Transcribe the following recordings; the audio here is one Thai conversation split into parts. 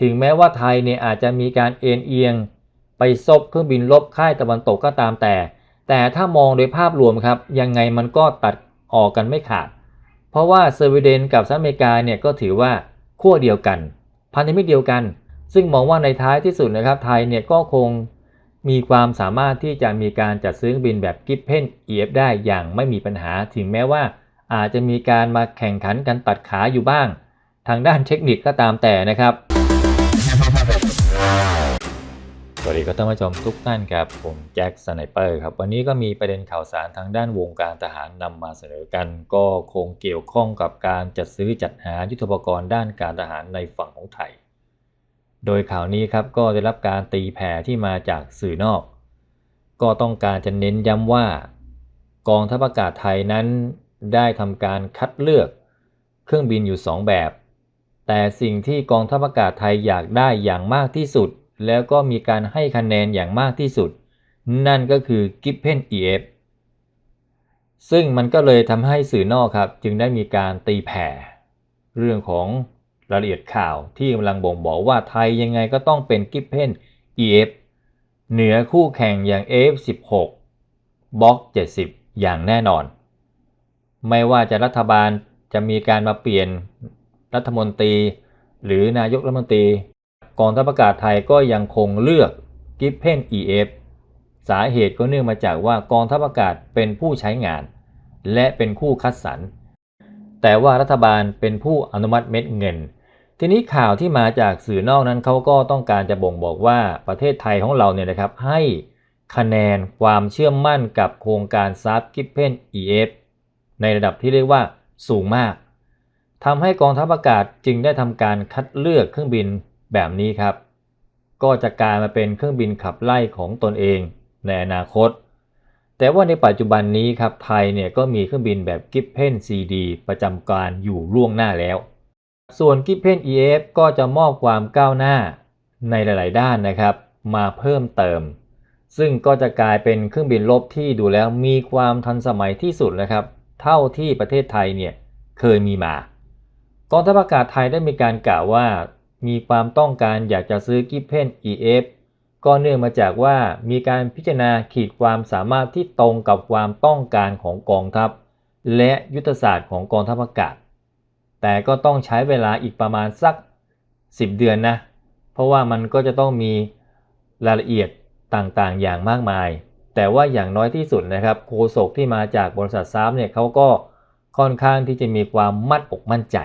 ถึงแม้ว่าไทยเนี่ยอาจจะมีการเอ็นเอียง ไปซบเครื่องบินลบค่ายตะวันตกก็ตามแต่ แต่ถ้ามองโดยภาพรวมครับ ยังไงมันก็ตัดออกกันไม่ขาด เพราะว่าสวีเดนกับสหรัฐอเมริกาเนี่ยก็ถือว่าขั้วเดียวกัน พันธมิตรเดียวกัน ซึ่งมองว่าในท้ายที่สุดนะครับไทยเนี่ยก็คงมีความสามารถที่จะมีการจัดซื้อเครื่องบินแบบกิฟเพน EF ได้อย่างไม่มีปัญหาถึงแม้ว่า อาจจะมีการมาแข่งขันกันตัดขาอยู่บ้าง ทางด้านเทคนิคก็ตามแต่นะครับ สวัสดีครับท่านผู้ชมทุกท่านครับผมแจ็คสไนเปอร์ครับวันนี้ก็มีประเด็นข่าวสารทางด้านวงการทหารนำมาเสนอกัน ก็คงเกี่ยวข้องกับการจัดซื้อจัดหายุทธปกรณ์ด้านการทหารในฝั่งของไทย โดยข่าวนี้ครับก็ได้รับการตีแผ่ที่มาจากสื่อนอก ก็ต้องการจะเน้นย้ำว่า กองทัพอากาศไทยนั้นได้ทำการคัดเลือกเครื่องบินอยู่ 2 แบบ แต่สิ่งที่กองทัพอากาศไทยอยากได้อย่างมากที่สุด แล้วก็มีการให้คะแนนอย่างมากที่สุด นั่นก็คือ Giffen EF ซึ่งมันก็เลยทำให้สื่อนอกครับ จึงได้มีการตีแผ่ เรื่องของรายละเอียดข่าวที่กำลังบ่งบอกว่าไทยยังไงก็ต้องเป็น Giffen EF เหนือคู่แข่งอย่าง F16 บล็อก 70 อย่างแน่นอน ไม่ว่าจะรัฐบาลจะมีการมาเปลี่ยนรัฐมนตรี หรือนายกรัฐมนตรี กองทัพอากาศไทยก็ยังคงเลือกกิฟเพน EF สาเหตุก็เนื่องมาจากว่ากองทัพอากาศเป็นผู้ใช้งาน และเป็นคู่คัดสรร แต่ว่ารัฐบาลเป็นผู้อนุมัติเม็ดเงิน ทีนี้ข่าวที่มาจากสื่อนอกนั้นเขาก็ต้องการจะบ่งบอกว่าประเทศไทยของเราเนี่ยนะครับให้คะแนนความเชื่อมั่นกับโครงการซับกิฟเพน EF ในระดับที่เรียกว่าสูงมากทำให้กองทัพอากาศจึงได้ทำการคัดเลือกเครื่องบิน แบบนี้ครับ ก็จะกลายมาเป็นเครื่องบินขับไล่ของตนเองในอนาคต แต่ว่าในปัจจุบันนี้ครับไทยเนี่ยก็มีเครื่องบินแบบกิฟเพน CD ประจำการอยู่ล่วงหน้าแล้ว ส่วนกิฟเพน EF ก็จะมอบความก้าวหน้าในหลาย ๆ ด้านนะครับ มาเพิ่มเติม ซึ่งก็จะกลายเป็นเครื่องบินรบที่ดูแล้วมีความทันสมัยที่สุดนะครับ เท่าที่ประเทศไทยเนี่ยเคยมีมากองทัพอากาศไทยได้มีการกล่าวว่า มีความต้องการอยากจะซื้อกิฟเพน EF ก็เนื่องมาจากว่ามีการพิจารณาขีดความสามารถที่ตรงกับความต้องการของกองทัพ และยุทธศาสตร์ของกองทัพอากาศ แต่ก็ต้องใช้เวลาอีกประมาณสัก 10 เดือนนะ เพราะว่ามันก็จะต้องมีรายละเอียดต่างๆ อย่างมากมาย แต่ว่าอย่างน้อยที่สุดนะครับโฆษกที่มาจากบริษัทซาร์เนี่ยเขาก็ค่อนข้างที่จะมีความมั่นอกมั่นใจ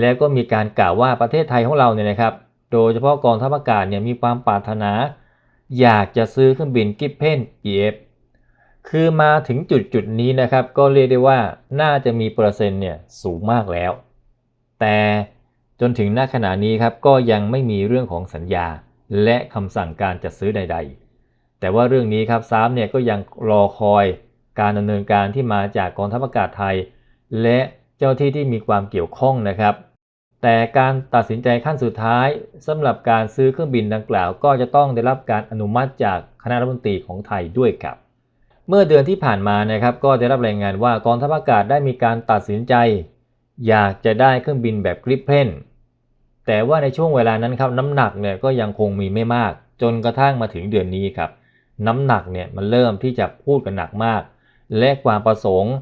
แล้วก็มีการกล่าวว่าประเทศไทยของเราเนี่ยนะครับ โดยเฉพาะกองทัพอากาศเนี่ยมีความปรารถนา อยากจะซื้อเครื่องบินกิฟเพน EF คือมาถึงจุดจุดนี้นะครับ ก็เรียกได้ว่าน่าจะมีเปอร์เซ็นต์เนี่ยสูงมากแล้ว แต่จนถึงหน้าขณะนี้ครับก็ยังไม่มีเรื่องของสัญญาและคำสั่งการจัดซื้อใด ๆ แต่ว่าเรื่องนี้ครับซามเนี่ยก็ยังรอคอยการดำเนินการที่มาจากกองทัพอากาศไทย และ จ้าที่ที่มีความเกี่ยวข้องนะครับ แต่การตัดสินใจขั้นสุดท้ายสำหรับการซื้อเครื่องบินดังกล่าว ก็จะต้องได้รับการอนุมัติจากคณะรัฐมนตรีของไทยด้วยครับ เมื่อเดือนที่ผ่านมานะครับก็ได้รับรายงานว่ากองทัพอากาศได้มีการตัดสินใจ อยากจะได้เครื่องบินแบบกริปเพนแต่ว่าในช่วงเวลานั้นครับน้ำหนักเนี่ยก็ยังคงมีไม่มาก จนกระทั่งมาถึงเดือนนี้ครับน้ำหนักเนี่ยมันเริ่มที่จะพูดกันหนักมาก และความประสงค์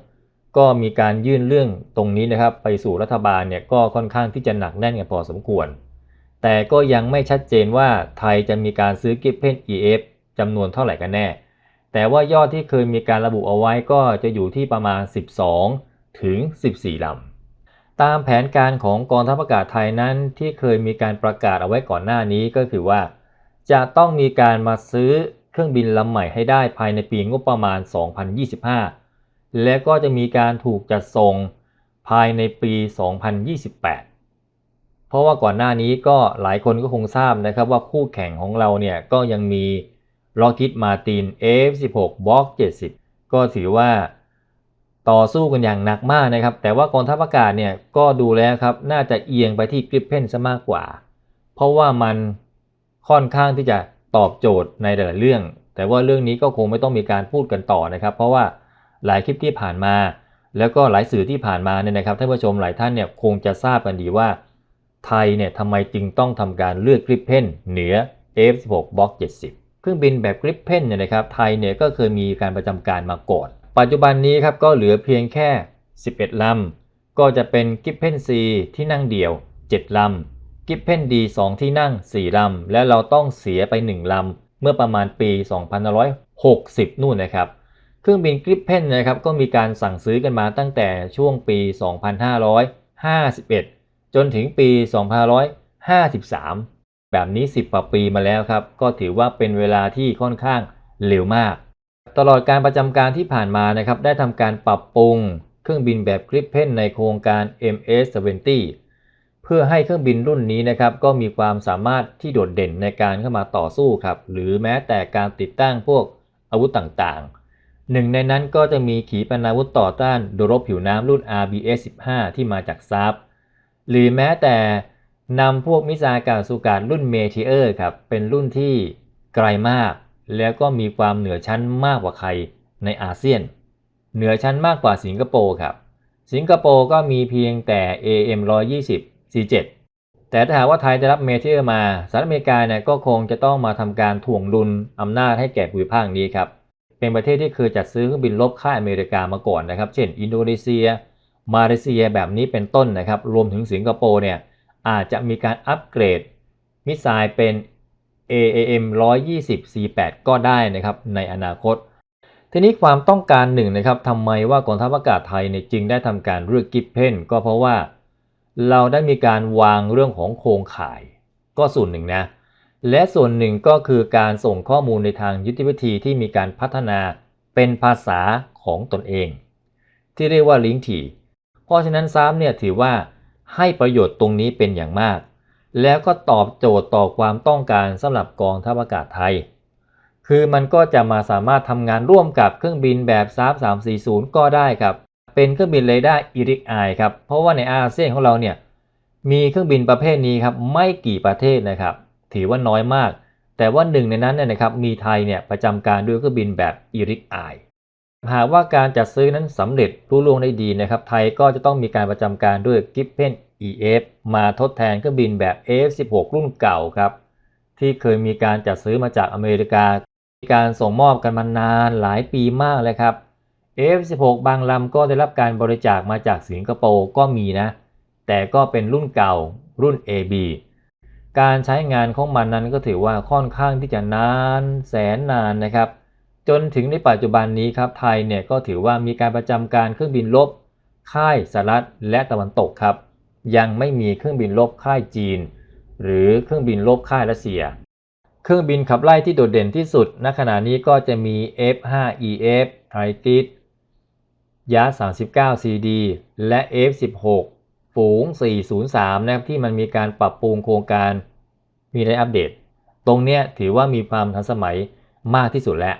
ก็มีการยื่นเรื่องตรงนี้นะครับ ไปสู่รัฐบาลเนี่ยก็ค่อนข้างที่จะหนักแน่นกันพอสมควร แต่ก็ยังไม่ชัดเจนว่าไทยจะมีการซื้อกิฟเพน EF จำนวนเท่าไหร่กันแน่ แต่ว่ายอดที่เคยมีการระบุเอาไว้ก็จะอยู่ที่ประมาณ 12 ถึง 14ลำ ตามแผนการของกองทัพอากาศไทยนั้นที่เคยมีการประกาศเอาไว้ก่อนหน้านี้ก็คือว่า จะต้องมีการมาซื้อเครื่องบินลำใหม่ให้ได้ภายในปีงบประมาณ 2025 และก็จะมีการถูกจัดส่งภายในปี 2028 เพราะว่าก่อนหน้านี้ก็หลายคนก็คงทราบนะครับว่าคู่แข่งของเราเนี่ยก็ยังมี Lockheed Martin F16 Block 70 ก็ถือว่าต่อสู้กันอย่างหนักมากนะครับ แต่ว่ากองทัพอากาศเนี่ยก็ดูแล้วครับน่าจะเอียงไปที่กริปเพนซะมากกว่า เพราะว่ามันค่อนข้างที่จะตอบโจทย์ในหลายเรื่อง แต่ว่าเรื่องนี้ก็คงไม่ต้องมีการพูดกันต่อนะครับ เพราะว่า หลายคลิปที่ผ่านมา แล้วก็หลายสื่อที่ผ่านมาเนี่ยนะครับท่านผู้ชมหลายท่านเนี่ยคงจะทราบกันดีว่า ไทยเนี่ยทำไมจึงต้องทำการเลือกกริปเพนเหนือ F16 Block 70 เครื่องบินแบบกริปเพนเนี่ยนะครับไทยเนี่ยก็เคยมีการประจำการมาก่อน ปัจจุบันนี้ครับก็เหลือเพียงแค่ 11ลำก็จะเป็นกริปเพน C ที่นั่งเดี่ยว 7ลำกิปเพน D 2ที่นั่ง 4 ลำ และเราต้องเสียไป 1 ลำ เมื่อประมาณปี 2560 นู่นนะครับ เครื่องบินกริปเพนนะครับก็มีการสั่งซื้อกันมาตั้งแต่ช่วงปี 2551 จนถึงปี 2553 แบบนี้ 10กว่าปีมาแล้วครับ ก็ถือว่าเป็นเวลาที่ค่อนข้างเร็วมาก ตลอดการประจำการที่ผ่านมานะครับได้ทำการปรับปรุงเครื่องบินแบบกริปเพนในโครงการ MS-70 เพื่อให้เครื่องบินรุ่นนี้นะครับก็มีความสามารถที่โดดเด่นในการเข้ามาต่อสู้ครับหรือแม้แต่การติดตั้งพวกอาวุธต่างๆ หนึ่งในนั้นก็จะมีขีปนาวุธต่อต้านโดยรบผิวน้ำรุ่น RBS-15 ที่มาจากซับหรือแม้แต่นำพวกมิซล์กาสูการรุ่นเมเทอร์ครับ เป็นรุ่นที่ไกลมาก แล้วก็มีความเหนือชั้นมากกว่าใครในอาเซียน เหนือชั้นมากกว่าสิงคโปร์ครับ สิงคโปร์ก็มีเพียงแต่ AM 120 C7 แต่ถ้าหากว่าไทยได้รับเมเทอร์มาสหรัฐอเมริกาเนี่ยก็คงจะต้องมาทำการถ่วงดุลอำนาจให้แก่ภูมิภาคนี้ครับ เป็นประเทศที่เคยจัดซื้อเครื่องบินรบค่ายอเมริกามาก่อนนะครับ เช่น อินโดนีเซีย มาเลเซียแบบนี้เป็นต้นนะครับ รวมถึงสิงคโปร์เนี่ยอาจจะมีการอัปเกรดมิสไซล์เป็น AAM 120 C8 ก็ได้นะครับในอนาคต ทีนี้ความต้องการหนึ่งนะครับทำไมว่ากองทัพอากาศไทยเนี่ยจึงได้ทำการเลือกกิฟเพนก็เพราะว่า เราได้มีการวางเรื่องของโครงข่ายก็ส่วนหนึ่งนะ และส่วนหนึ่งก็คือการส่งข้อมูลในทางยุทธวิธีที่มีการพัฒนาเป็นภาษาของตนเอง ที่เรียกว่าลิงก์ทีเพราะฉะนั้นซ้ำเนี่ยถือว่าให้ประโยชน์ตรงนี้เป็นอย่างมาก แล้วก็ตอบโจทย์ต่อความต้องการสำหรับกองทัพอากาศไทย คือมันก็จะมาสามารถทำงานร่วมกับเครื่องบินแบบซาบ340 ก็ได้ครับ เป็นเครื่องบินเรดาร์อีริกไอครับ เพราะว่าในอาเซียนของเราเนี่ยมีเครื่องบินประเภทนี้ครับไม่กี่ประเทศนะครับ ถือว่าน้อยมาก แต่ว่าหนึ่งในนั้นเนี่ยนะครับมีไทยเนี่ยประจำการด้วยเครื่องบินแบบอีริกไอหากว่าการจัดซื้อนั้นสำเร็จรุ่ล่วงได้ดีนะครับไทยก็จะต้องมีการประจำการด้วยกิฟเพน EF มาทดแทนเครื่องบินแบบ F16 รุ่นเก่าครับที่เคยมีการจัดซื้อมาจากอเมริกา มีการส่งมอบกันมานานหลายปีมากเลยครับ F16 บางลำก็ได้รับการบริจาคมาจากสิงคโปร์ก็มีนะ แต่ก็เป็นรุ่นเก่ารุ่น AB การใช้งานของมันนั้นก็ถือว่าค่อนข้างที่จะนานแสนนานนะครับ จนถึงในปัจจุบันนี้ครับไทยเนี่ยก็ถือว่ามีการประจำการเครื่องบินรบค่ายสหรัฐและตะวันตกครับ ยังไม่มีเครื่องบินรบค่ายจีน หรือเครื่องบินรบค่ายรัสเซีย เครื่องบินขับไล่ที่โดดเด่นที่สุดณขณะนี้ก็จะมี F5EF t r i g i t ยา 39CD และ F16 ฝูง 403 นะครับที่มันมีการปรับปรุงโครงการมีได้อัปเดต ตรงเนี้ยถือว่ามีความทันสมัยมากที่สุดแล้ว